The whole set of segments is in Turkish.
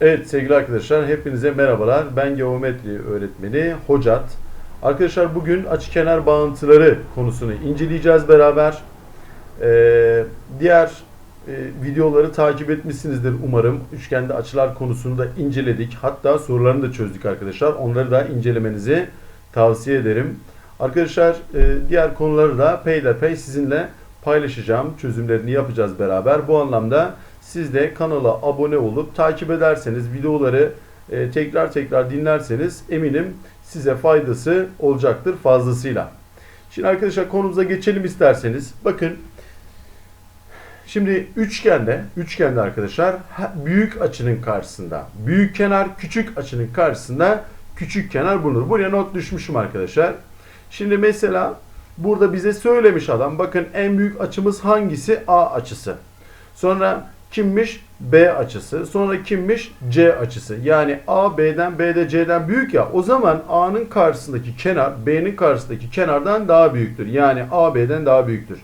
Evet sevgili arkadaşlar hepinize merhabalar. Ben geometri öğretmeni Hocat. Arkadaşlar bugün açıkenar bağıntıları konusunu inceleyeceğiz beraber. Ee, diğer e, videoları takip etmişsinizdir umarım. Üçgende açılar konusunu da inceledik. Hatta sorularını da çözdük arkadaşlar. Onları da incelemenizi tavsiye ederim. Arkadaşlar e, diğer konuları da peyderpey sizinle paylaşacağım. Çözümlerini yapacağız beraber. Bu anlamda siz de kanala abone olup takip ederseniz, videoları e, tekrar tekrar dinlerseniz eminim size faydası olacaktır fazlasıyla. Şimdi arkadaşlar konumuza geçelim isterseniz. Bakın Şimdi üçgende, üçgende arkadaşlar büyük açının karşısında, büyük kenar küçük açının karşısında küçük kenar bulunur. Buraya not düşmüşüm arkadaşlar. Şimdi mesela burada bize söylemiş adam bakın en büyük açımız hangisi? A açısı. Sonra kimmiş? B açısı. Sonra kimmiş? C açısı. Yani A B'den B de C'den büyük ya. O zaman A'nın karşısındaki kenar B'nin karşısındaki kenardan daha büyüktür. Yani A B'den daha büyüktür.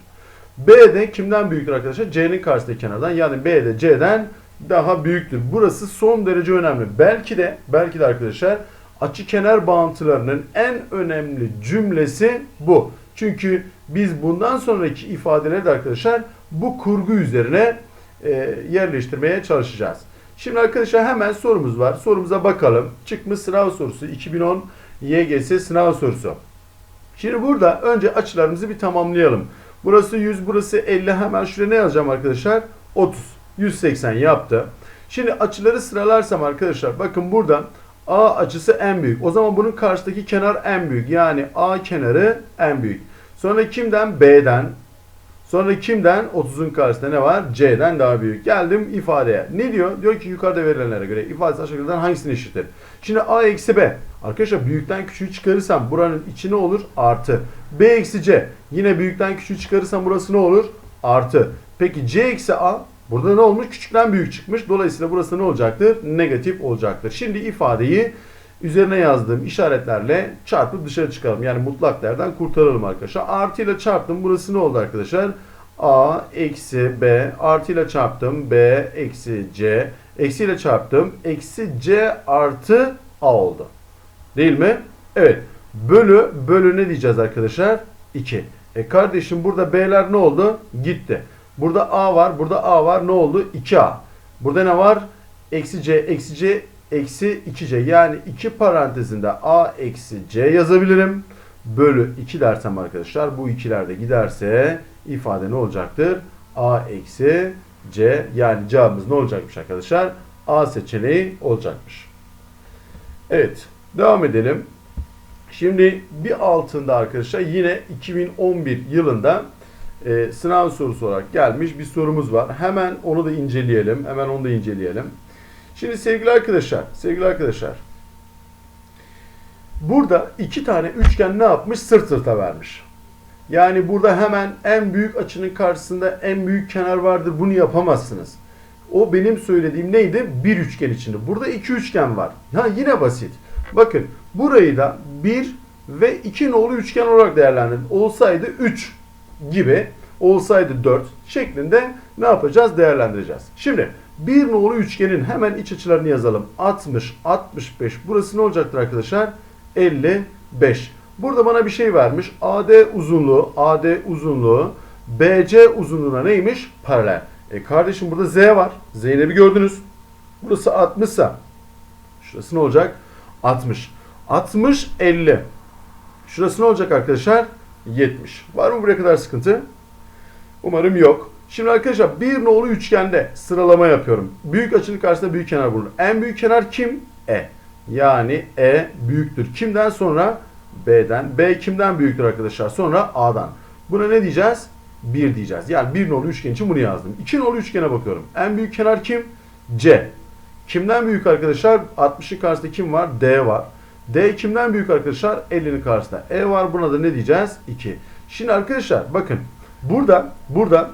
B de kimden büyüktür arkadaşlar? C'nin karşısındaki kenardan. Yani B de C'den daha büyüktür. Burası son derece önemli. Belki de belki de arkadaşlar açı kenar bağıntılarının en önemli cümlesi bu. Çünkü biz bundan sonraki ifadeleri de arkadaşlar bu kurgu üzerine e, yerleştirmeye çalışacağız. Şimdi arkadaşlar hemen sorumuz var. Sorumuza bakalım. Çıkmış sınav sorusu 2010 YGS sınav sorusu. Şimdi burada önce açılarımızı bir tamamlayalım. Burası 100, burası 50. Hemen şuraya ne yazacağım arkadaşlar? 30. 180 yaptı. Şimdi açıları sıralarsam arkadaşlar bakın burada A açısı en büyük. O zaman bunun karşıdaki kenar en büyük. Yani A kenarı en büyük. Sonra kimden? B'den. Sonra kimden? 30'un karşısında ne var? C'den daha büyük. Geldim ifadeye. Ne diyor? Diyor ki yukarıda verilenlere göre ifadesi aşağıdakilerden hangisini eşittir? Şimdi A eksi B. Arkadaşlar büyükten küçüğü çıkarırsam buranın içi ne olur? Artı. B eksi C. Yine büyükten küçüğü çıkarırsam burası ne olur? Artı. Peki C eksi A. Burada ne olmuş? Küçükten büyük çıkmış. Dolayısıyla burası ne olacaktır? Negatif olacaktır. Şimdi ifadeyi üzerine yazdığım işaretlerle çarpıp dışarı çıkaralım. Yani mutlak değerden kurtaralım arkadaşlar. Artı ile çarptım. Burası ne oldu arkadaşlar? A eksi B artı ile çarptım. B eksi C. Eksi ile çarptım. Eksi C artı A oldu. Değil mi? Evet. Bölü bölü ne diyeceğiz arkadaşlar? 2. E kardeşim burada B'ler ne oldu? Gitti. Burada A var. Burada A var. Ne oldu? 2A. Burada ne var? Eksi C eksi C eksi 2C. Yani 2 parantezinde A eksi C yazabilirim. Bölü 2 dersem arkadaşlar bu ikiler de giderse ifade ne olacaktır? A eksi C yani cevabımız ne olacakmış arkadaşlar? A seçeneği olacakmış. Evet devam edelim. Şimdi bir altında arkadaşlar yine 2011 yılında e, sınav sorusu olarak gelmiş bir sorumuz var. Hemen onu da inceleyelim. Hemen onu da inceleyelim. Şimdi sevgili arkadaşlar, sevgili arkadaşlar. Burada iki tane üçgen ne yapmış? Sırt sırta vermiş. Yani burada hemen en büyük açının karşısında en büyük kenar vardır. Bunu yapamazsınız. O benim söylediğim neydi? Bir üçgen içinde. Burada iki üçgen var. Ha yine basit. Bakın burayı da bir ve iki nolu üçgen olarak değerlendirin. Olsaydı 3 gibi, olsaydı 4 şeklinde ne yapacağız? Değerlendireceğiz. Şimdi bir nolu üçgenin hemen iç açılarını yazalım. 60, 65. Burası ne olacaktır arkadaşlar? 55. Burada bana bir şey vermiş. AD uzunluğu, AD uzunluğu BC uzunluğuna neymiş? Paralel. E kardeşim burada Z var. Zeynep'i gördünüz. Burası 60 ise şurası ne olacak? 60. 60, 50. Şurası ne olacak arkadaşlar? 70. Var mı buraya kadar sıkıntı? Umarım yok. Şimdi arkadaşlar bir nolu üçgende sıralama yapıyorum. Büyük açının karşısında büyük kenar bulunur. En büyük kenar kim? E. Yani E büyüktür. Kimden sonra? B'den. B kimden büyüktür arkadaşlar? Sonra A'dan. Buna ne diyeceğiz? 1 diyeceğiz. Yani bir nolu üçgen için bunu yazdım. 2 nolu üçgene bakıyorum. En büyük kenar kim? C. Kimden büyük arkadaşlar? 60'ın karşısında kim var? D var. D kimden büyük arkadaşlar? 50'nin karşısında. E var buna da ne diyeceğiz? 2. Şimdi arkadaşlar bakın burada burada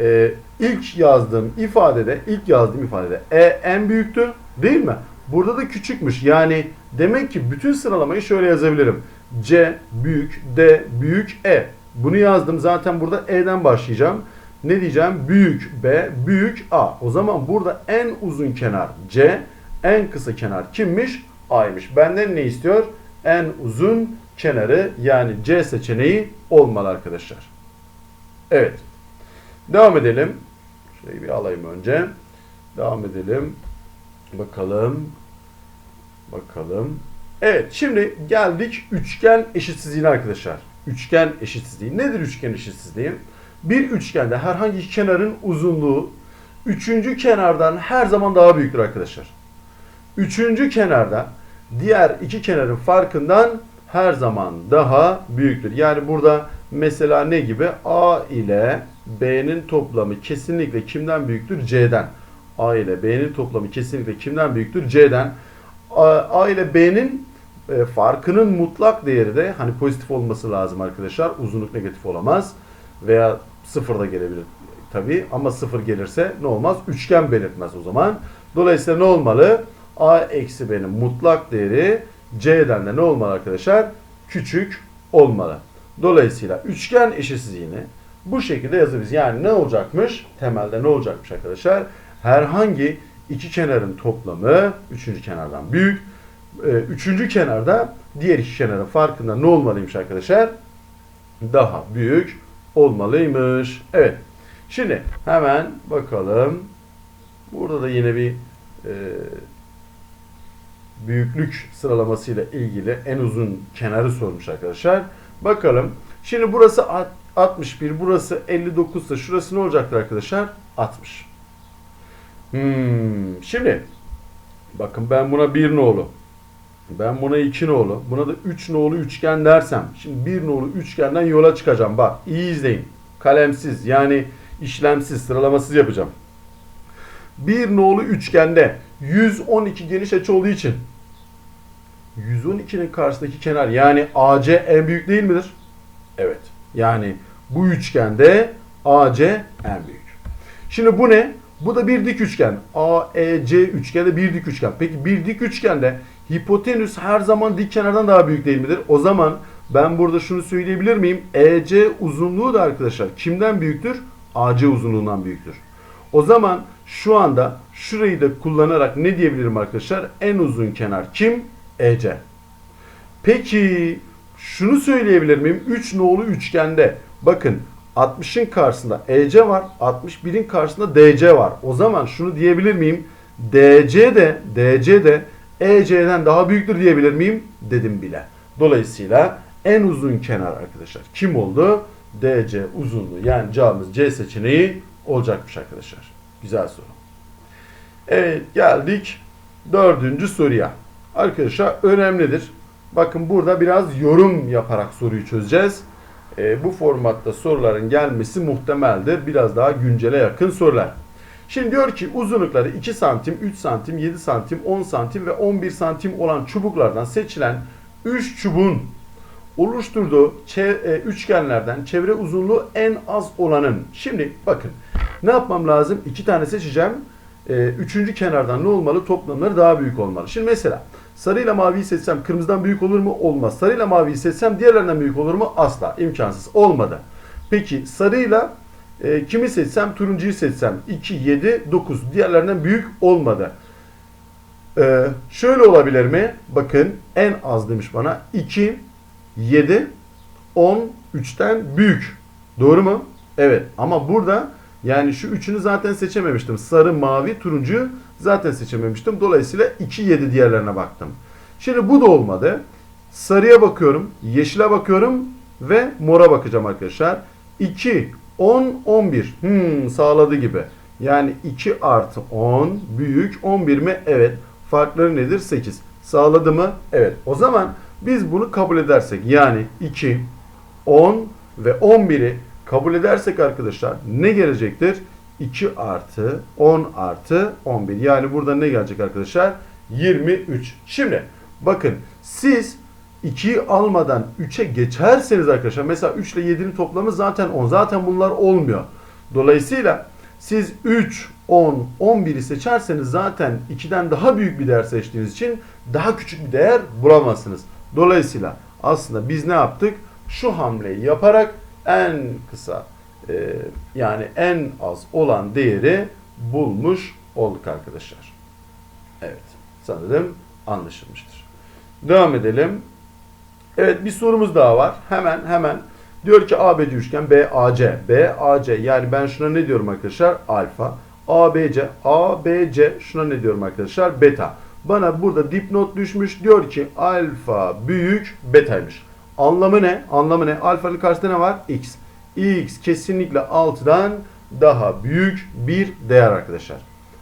e, ilk yazdığım ifadede ilk yazdığım ifadede E en büyüktü değil mi? Burada da küçükmüş. Yani demek ki bütün sıralamayı şöyle yazabilirim. C büyük, D büyük, E. Bunu yazdım. Zaten burada E'den başlayacağım. Ne diyeceğim? Büyük B, büyük A. O zaman burada en uzun kenar C, En kısa kenar kimmiş? A'ymış. Benden ne istiyor? En uzun kenarı yani C seçeneği olmalı arkadaşlar. Evet. Devam edelim. Şurayı bir alayım önce. Devam edelim. Bakalım. Bakalım. Evet şimdi geldik üçgen eşitsizliğine arkadaşlar. Üçgen eşitsizliği. Nedir üçgen eşitsizliği? Bir üçgende herhangi iki kenarın uzunluğu üçüncü kenardan her zaman daha büyüktür arkadaşlar. Üçüncü kenarda diğer iki kenarın farkından her zaman daha büyüktür. Yani burada mesela ne gibi? A ile B'nin toplamı kesinlikle kimden büyüktür? C'den. A ile B'nin toplamı kesinlikle kimden büyüktür? C'den. A, ile B'nin e, farkının mutlak değeri de hani pozitif olması lazım arkadaşlar. Uzunluk negatif olamaz. Veya sıfır da gelebilir tabi ama sıfır gelirse ne olmaz? Üçgen belirtmez o zaman. Dolayısıyla ne olmalı? A eksi B'nin mutlak değeri C'den de ne olmalı arkadaşlar? Küçük olmalı. Dolayısıyla üçgen eşitsizliğini bu şekilde yazabiliriz. Yani ne olacakmış? Temelde ne olacakmış arkadaşlar? Herhangi iki kenarın toplamı üçüncü kenardan büyük. Ee, Üçüncü kenarda diğer iki kenarın farkında ne olmalıymış arkadaşlar? Daha büyük olmalıymış. Evet. Şimdi hemen bakalım. Burada da yine bir e, büyüklük sıralamasıyla ilgili en uzun kenarı sormuş arkadaşlar. Bakalım. Şimdi burası 61, burası 59 ise şurası ne olacaktır arkadaşlar? 60. Hmm, şimdi bakın ben buna 1 nolu, ben buna 2 nolu, buna da 3 nolu üçgen dersem, şimdi 1 nolu üçgenden yola çıkacağım. Bak iyi izleyin. Kalemsiz yani işlemsiz, sıralamasız yapacağım. Bir nolu üçgende 112 geniş açı olduğu için 112'nin karşısındaki kenar yani AC en büyük değil midir? Evet. Yani bu üçgende AC en büyük. Şimdi bu ne? Bu da bir dik üçgen. AEC üçgende bir dik üçgen. Peki bir dik üçgende hipotenüs her zaman dik kenardan daha büyük değil midir? O zaman ben burada şunu söyleyebilir miyim? EC uzunluğu da arkadaşlar kimden büyüktür? AC uzunluğundan büyüktür. O zaman şu anda şurayı da kullanarak ne diyebilirim arkadaşlar? En uzun kenar kim? EC. Peki şunu söyleyebilir miyim? 3 nolu üçgende bakın 60'ın karşısında EC var. 61'in karşısında DC var. O zaman şunu diyebilir miyim? DC de DC de EC'den daha büyüktür diyebilir miyim? Dedim bile. Dolayısıyla en uzun kenar arkadaşlar kim oldu? DC uzunluğu yani cevabımız C seçeneği olacakmış arkadaşlar. Güzel soru. Evet geldik dördüncü soruya. Arkadaşlar önemlidir. Bakın burada biraz yorum yaparak soruyu çözeceğiz. Ee, bu formatta soruların gelmesi muhtemeldir. Biraz daha güncele yakın sorular. Şimdi diyor ki uzunlukları 2 santim, 3 santim, 7 santim, 10 santim ve 11 santim olan çubuklardan seçilen 3 çubuğun oluşturduğu e, üçgenlerden çevre uzunluğu en az olanın. Şimdi bakın ne yapmam lazım? İki tane seçeceğim. E, üçüncü kenardan ne olmalı? Toplamları daha büyük olmalı. Şimdi mesela sarıyla maviyi seçsem kırmızıdan büyük olur mu? Olmaz. Sarıyla maviyi seçsem diğerlerinden büyük olur mu? Asla. imkansız. Olmadı. Peki sarıyla e, kimi seçsem? Turuncuyu seçsem. 2, 7, 9. Diğerlerinden büyük olmadı. Ee, şöyle olabilir mi? Bakın en az demiş bana 2, 7, 10, 3'ten büyük. Doğru mu? Evet ama burada yani şu üçünü zaten seçememiştim. Sarı, mavi, turuncu zaten seçememiştim. Dolayısıyla 2, 7 diğerlerine baktım. Şimdi bu da olmadı. Sarıya bakıyorum, yeşile bakıyorum ve mora bakacağım arkadaşlar. 2, 10, 11. Hmm, sağladı gibi. Yani 2 artı 10 büyük 11 mi? Evet. Farkları nedir? 8. Sağladı mı? Evet. O zaman biz bunu kabul edersek yani 2, 10 ve 11'i kabul edersek arkadaşlar ne gelecektir? 2 artı 10 artı 11. Yani burada ne gelecek arkadaşlar? 23. Şimdi bakın siz 2'yi almadan 3'e geçerseniz arkadaşlar mesela 3 ile 7'nin toplamı zaten 10. Zaten bunlar olmuyor. Dolayısıyla siz 3, 10, 11'i seçerseniz zaten 2'den daha büyük bir değer seçtiğiniz için daha küçük bir değer bulamazsınız. Dolayısıyla aslında biz ne yaptık? Şu hamleyi yaparak en kısa e, yani en az olan değeri bulmuş olduk arkadaşlar. Evet. sanırım anlaşılmıştır. Devam edelim. Evet bir sorumuz daha var. Hemen hemen diyor ki ABC üçgen BAC. BAC yani ben şuna ne diyorum arkadaşlar? Alfa. ABC. ABC şuna ne diyorum arkadaşlar? Beta. Bana burada dipnot düşmüş. Diyor ki alfa büyük betaymış. Anlamı ne? Anlamı ne? Alfanın karşısında ne var? X. X kesinlikle 6'dan daha büyük bir değer arkadaşlar.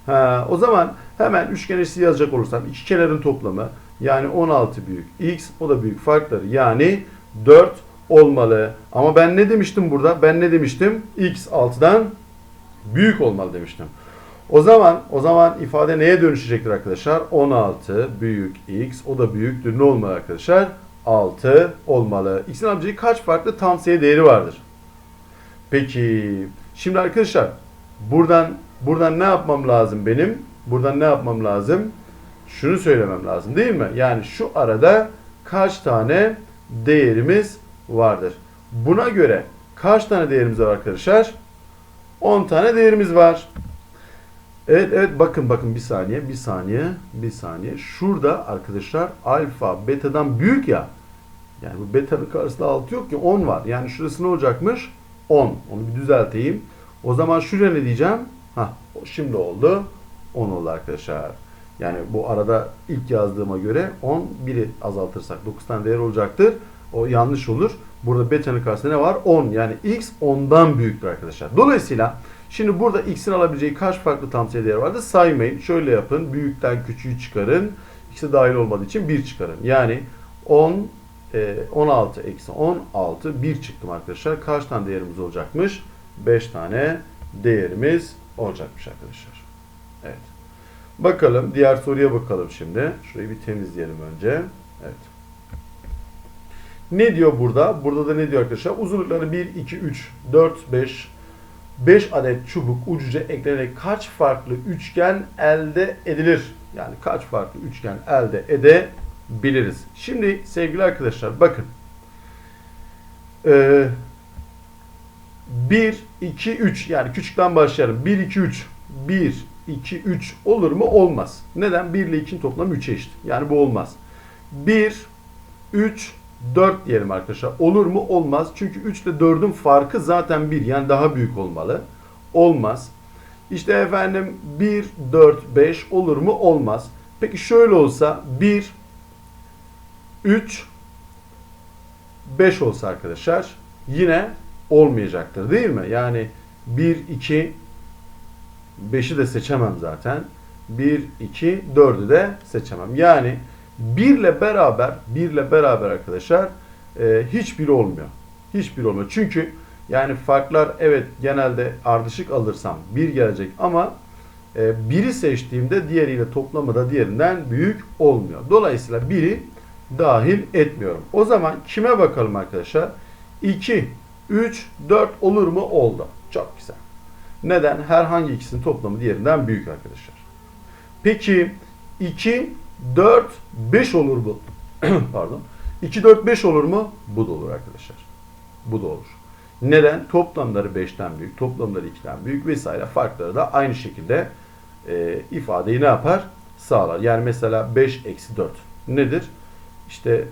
Ha, o zaman hemen üçgen eşitliği yazacak olursam iki kenarın toplamı yani 16 büyük x o da büyük farkları yani 4 olmalı. Ama ben ne demiştim burada? Ben ne demiştim? x 6'dan büyük olmalı demiştim. O zaman o zaman ifade neye dönüşecektir arkadaşlar? 16 büyük x o da büyüktür. Ne olmalı arkadaşlar? 6 olmalı. X'in alabileceği kaç farklı tam sayı değeri vardır? Peki şimdi arkadaşlar buradan buradan ne yapmam lazım benim? Buradan ne yapmam lazım? Şunu söylemem lazım değil mi? Yani şu arada kaç tane değerimiz vardır? Buna göre kaç tane değerimiz var arkadaşlar? 10 tane değerimiz var. Evet evet bakın bakın bir saniye bir saniye bir saniye. Şurada arkadaşlar alfa betadan büyük ya. Yani bu beta'nın karşısında 6 yok ki 10 var. Yani şurası ne olacakmış? 10. Onu bir düzelteyim. O zaman şuraya ne diyeceğim? Hah şimdi oldu. 10 oldu arkadaşlar. Yani bu arada ilk yazdığıma göre 10 biri azaltırsak 9 tane değer olacaktır. O yanlış olur. Burada beta'nın karşısında ne var? 10. Yani x 10'dan büyüktür arkadaşlar. Dolayısıyla şimdi burada x'in alabileceği kaç farklı tam sayı değer vardı? Saymayın. Şöyle yapın. Büyükten küçüğü çıkarın. X'e dahil olmadığı için 1 çıkarın. Yani 10 16 eksi 16 1 çıktım arkadaşlar. Kaç tane değerimiz olacakmış? 5 tane değerimiz olacakmış arkadaşlar. Evet. Bakalım diğer soruya bakalım şimdi. Şurayı bir temizleyelim önce. Evet. Ne diyor burada? Burada da ne diyor arkadaşlar? Uzunlukları 1, 2, 3, 4, 5, 5 adet çubuk ucuca eklenerek kaç farklı üçgen elde edilir? Yani kaç farklı üçgen elde edebiliriz? Şimdi sevgili arkadaşlar bakın. Ee, 1, 2, 3 yani küçükten başlayalım. 1, 2, 3. 1, 2, 3 olur mu? Olmaz. Neden? 1 ile 2'nin toplamı 3'e eşit. Yani bu olmaz. 1, 3, 4 diyelim arkadaşlar. Olur mu? Olmaz. Çünkü 3 ile 4'ün farkı zaten 1. Yani daha büyük olmalı. Olmaz. İşte efendim 1, 4, 5 olur mu? Olmaz. Peki şöyle olsa 1, 3, 5 olsa arkadaşlar yine olmayacaktır değil mi? Yani 1, 2, 5'i de seçemem zaten. 1, 2, 4'ü de seçemem. Yani 1 ile beraber 1 ile beraber arkadaşlar e, hiçbiri olmuyor. Hiçbiri olmuyor. Çünkü yani farklar evet genelde ardışık alırsam 1 gelecek ama e, biri seçtiğimde diğeriyle toplamı da diğerinden büyük olmuyor. Dolayısıyla biri dahil etmiyorum. O zaman kime bakalım arkadaşlar? 2, 3, 4 olur mu? Oldu. Çok güzel. Neden? Herhangi ikisinin toplamı diğerinden büyük arkadaşlar. Peki 2, 4, 5 olur mu? Pardon. 2, 4, 5 olur mu? Bu da olur arkadaşlar. Bu da olur. Neden? Toplamları 5'ten büyük, toplamları 2'den büyük vesaire farkları da aynı şekilde e, ifadeyi ne yapar? Sağlar. Yani mesela 5 eksi 4 nedir? İşte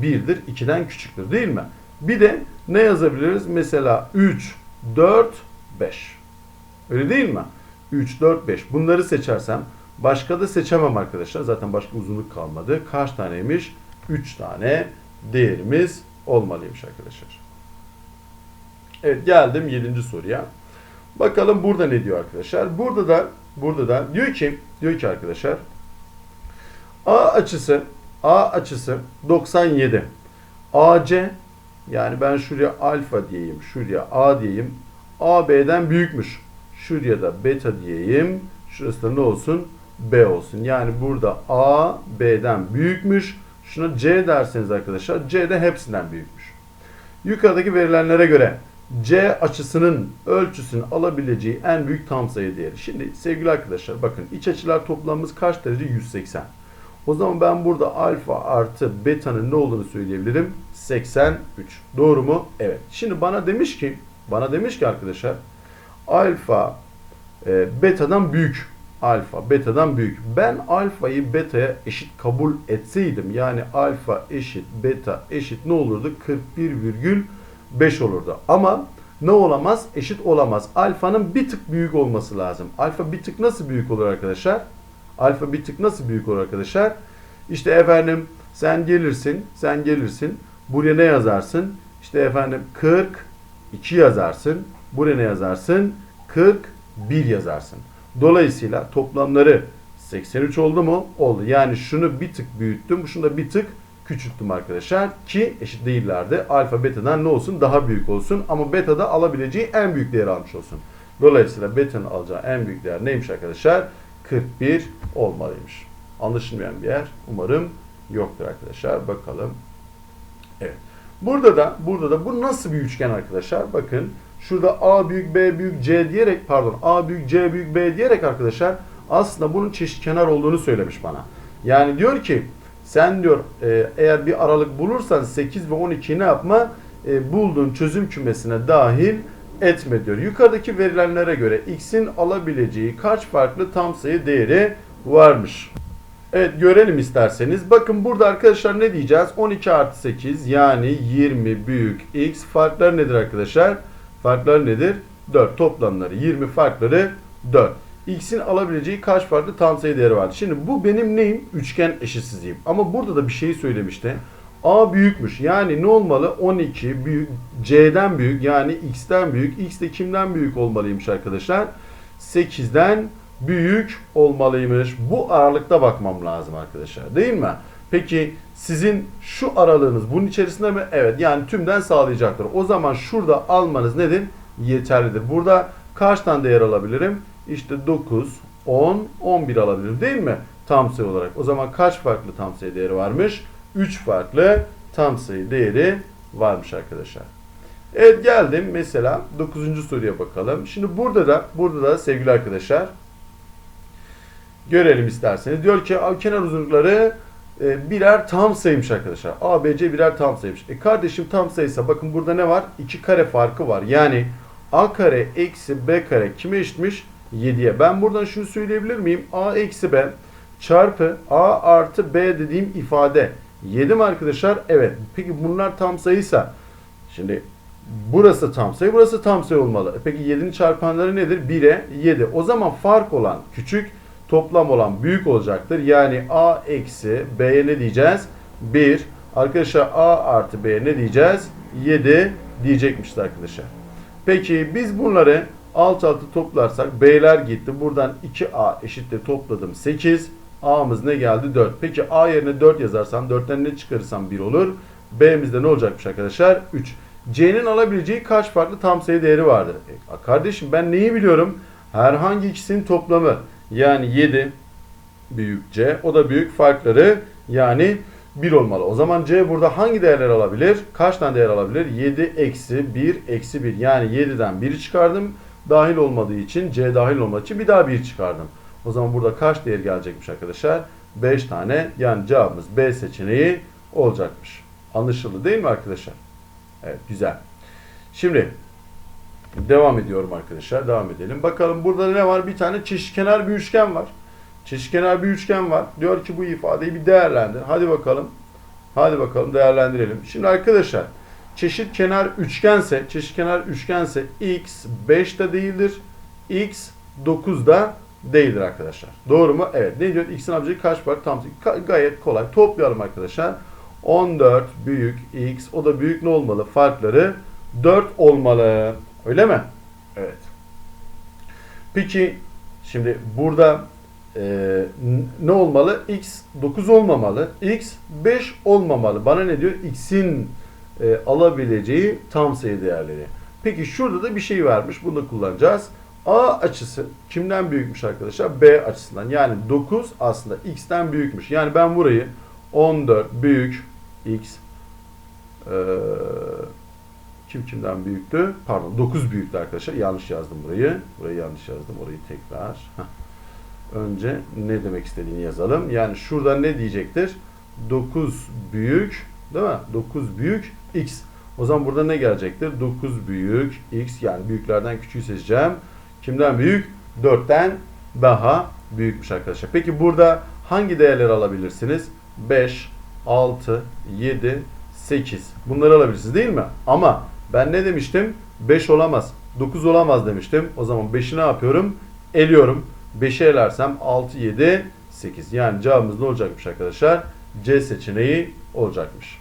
1'dir, 2'den küçüktür değil mi? Bir de ne yazabiliriz? Mesela 3, 4, 5. Öyle değil mi? 3, 4, 5. Bunları seçersem başka da seçemem arkadaşlar. Zaten başka uzunluk kalmadı. Kaç taneymiş? 3 tane değerimiz olmalıymış arkadaşlar. Evet geldim 7. soruya. Bakalım burada ne diyor arkadaşlar? Burada da burada da diyor ki diyor ki arkadaşlar A açısı A açısı 97. AC yani ben şuraya alfa diyeyim, şuraya A diyeyim. A B'den büyükmüş. Şuraya da beta diyeyim. Şurası da ne olsun? B olsun. Yani burada A B'den büyükmüş. Şuna C derseniz arkadaşlar C de hepsinden büyükmüş. Yukarıdaki verilenlere göre C açısının ölçüsünü alabileceği en büyük tam sayı değeri. Şimdi sevgili arkadaşlar bakın iç açılar toplamımız kaç derece? 180. O zaman ben burada alfa artı beta'nın ne olduğunu söyleyebilirim. 83. Doğru mu? Evet. Şimdi bana demiş ki bana demiş ki arkadaşlar alfa e, beta'dan büyük. Alfa beta'dan büyük. Ben alfayı beta'ya eşit kabul etseydim yani alfa eşit beta eşit ne olurdu? 41,5 olurdu. Ama ne olamaz? Eşit olamaz. Alfanın bir tık büyük olması lazım. Alfa bir tık nasıl büyük olur arkadaşlar? Alfa bir tık nasıl büyük olur arkadaşlar? İşte efendim sen gelirsin, sen gelirsin. Buraya ne yazarsın? İşte efendim 42 yazarsın. Buraya ne yazarsın? 41 yazarsın. Dolayısıyla toplamları 83 oldu mu? Oldu. Yani şunu bir tık büyüttüm, şunu da bir tık küçülttüm arkadaşlar ki eşit değillerdi. Alfa beta'dan ne olsun? Daha büyük olsun ama beta'da alabileceği en büyük değeri almış olsun. Dolayısıyla beta'nın alacağı en büyük değer neymiş arkadaşlar? 41 olmalıymış. Anlaşılmayan bir yer umarım yoktur arkadaşlar. Bakalım. Evet. Burada da burada da bu nasıl bir üçgen arkadaşlar? Bakın şurada A büyük B büyük C diyerek pardon A büyük C büyük B diyerek arkadaşlar aslında bunun çeşitkenar olduğunu söylemiş bana. Yani diyor ki sen diyor e, eğer bir aralık bulursan 8 ve 12'yi ne yapma? E, bulduğun çözüm kümesine dahil etme diyor. Yukarıdaki verilenlere göre x'in alabileceği kaç farklı tam sayı değeri varmış? Evet görelim isterseniz. Bakın burada arkadaşlar ne diyeceğiz? 12 artı 8 yani 20 büyük x farkları nedir arkadaşlar? Farkları nedir? 4 toplamları 20 farkları 4. X'in alabileceği kaç farklı tam sayı değeri vardı? Şimdi bu benim neyim? Üçgen eşitsizliğim. Ama burada da bir şey söylemişti. A büyükmüş. Yani ne olmalı? 12 büyük C'den büyük yani X'ten büyük. X de kimden büyük olmalıymış arkadaşlar? 8'den büyük olmalıymış. Bu aralıkta bakmam lazım arkadaşlar. Değil mi? Peki sizin şu aralığınız bunun içerisinde mi? Evet. Yani tümden sağlayacaktır. O zaman şurada almanız nedir? Yeterlidir. Burada kaç tane değer alabilirim? İşte 9, 10, 11 alabilirim değil mi? Tam sayı olarak. O zaman kaç farklı tam sayı değeri varmış? 3 farklı tam sayı değeri varmış arkadaşlar. Evet geldim mesela 9. soruya bakalım. Şimdi burada da burada da sevgili arkadaşlar görelim isterseniz. Diyor ki kenar uzunlukları e, birer tam sayıymış arkadaşlar. A, B, C birer tam sayıymış. E kardeşim tam sayıysa bakın burada ne var? 2 kare farkı var. Yani A kare eksi B kare kime eşitmiş? 7'ye. Ben buradan şunu söyleyebilir miyim? A eksi B çarpı A artı B dediğim ifade. 7 mi arkadaşlar? Evet. Peki bunlar tam sayıysa şimdi burası tam sayı, burası tam sayı olmalı. E Peki 7'nin çarpanları nedir? 1'e 7. O zaman fark olan küçük, toplam olan büyük olacaktır. Yani A eksi B'ye ne diyeceğiz? 1. Arkadaşlar A artı B'ye ne diyeceğiz? 7 diyecekmişiz arkadaşlar. Peki biz bunları alt alta toplarsak B'ler gitti. Buradan 2A eşittir topladım 8. A'mız ne geldi? 4. Peki A yerine 4 yazarsam 4'ten ne çıkarırsam 1 olur. B'mizde ne olacakmış arkadaşlar? 3. C'nin alabileceği kaç farklı tam sayı değeri vardır? E, kardeşim ben neyi biliyorum? Herhangi ikisinin toplamı. Yani 7 büyük C. O da büyük farkları yani 1 olmalı. O zaman C burada hangi değerler alabilir? Kaç tane değer alabilir? 7 eksi 1 eksi 1. Yani 7'den 1'i çıkardım. Dahil olmadığı için C dahil olmadığı için bir daha 1 çıkardım. O zaman burada kaç değer gelecekmiş arkadaşlar? 5 tane. Yani cevabımız B seçeneği olacakmış. Anlaşıldı değil mi arkadaşlar? Evet güzel. Şimdi devam ediyorum arkadaşlar. Devam edelim. Bakalım burada ne var? Bir tane çeşitkenar bir üçgen var. Çeşitkenar bir üçgen var. Diyor ki bu ifadeyi bir değerlendir. Hadi bakalım. Hadi bakalım değerlendirelim. Şimdi arkadaşlar çeşitkenar üçgense, çeşitkenar üçgense x 5 de değildir. x 9 da değildir arkadaşlar. Doğru mu? Evet. Ne diyor? X'in alabileceği kaç var? Tam gayet kolay. Toplayalım arkadaşlar. 14 büyük x o da büyük ne olmalı? Farkları 4 olmalı. Öyle mi? Evet. Peki şimdi burada e, ne olmalı? x 9 olmamalı. x 5 olmamalı. Bana ne diyor? x'in e, alabileceği tam sayı değerleri. Peki şurada da bir şey vermiş. Bunu da kullanacağız. A açısı kimden büyükmüş arkadaşlar? B açısından. Yani 9 aslında x'ten büyükmüş. Yani ben burayı 14 büyük x ee, kim kimden büyüktü? Pardon 9 büyüktü arkadaşlar. Yanlış yazdım burayı. Burayı yanlış yazdım. Orayı tekrar. Önce ne demek istediğini yazalım. Yani şurada ne diyecektir? 9 büyük değil mi? 9 büyük x. O zaman burada ne gelecektir? 9 büyük x yani büyüklerden küçüğü seçeceğim. Kimden büyük? 4'ten daha büyükmüş arkadaşlar. Peki burada hangi değerleri alabilirsiniz? 5, 6, 7, 8. Bunları alabilirsiniz değil mi? Ama ben ne demiştim? 5 olamaz. 9 olamaz demiştim. O zaman 5'i ne yapıyorum? Eliyorum. 5'i elersem 6, 7, 8. Yani cevabımız ne olacakmış arkadaşlar? C seçeneği olacakmış.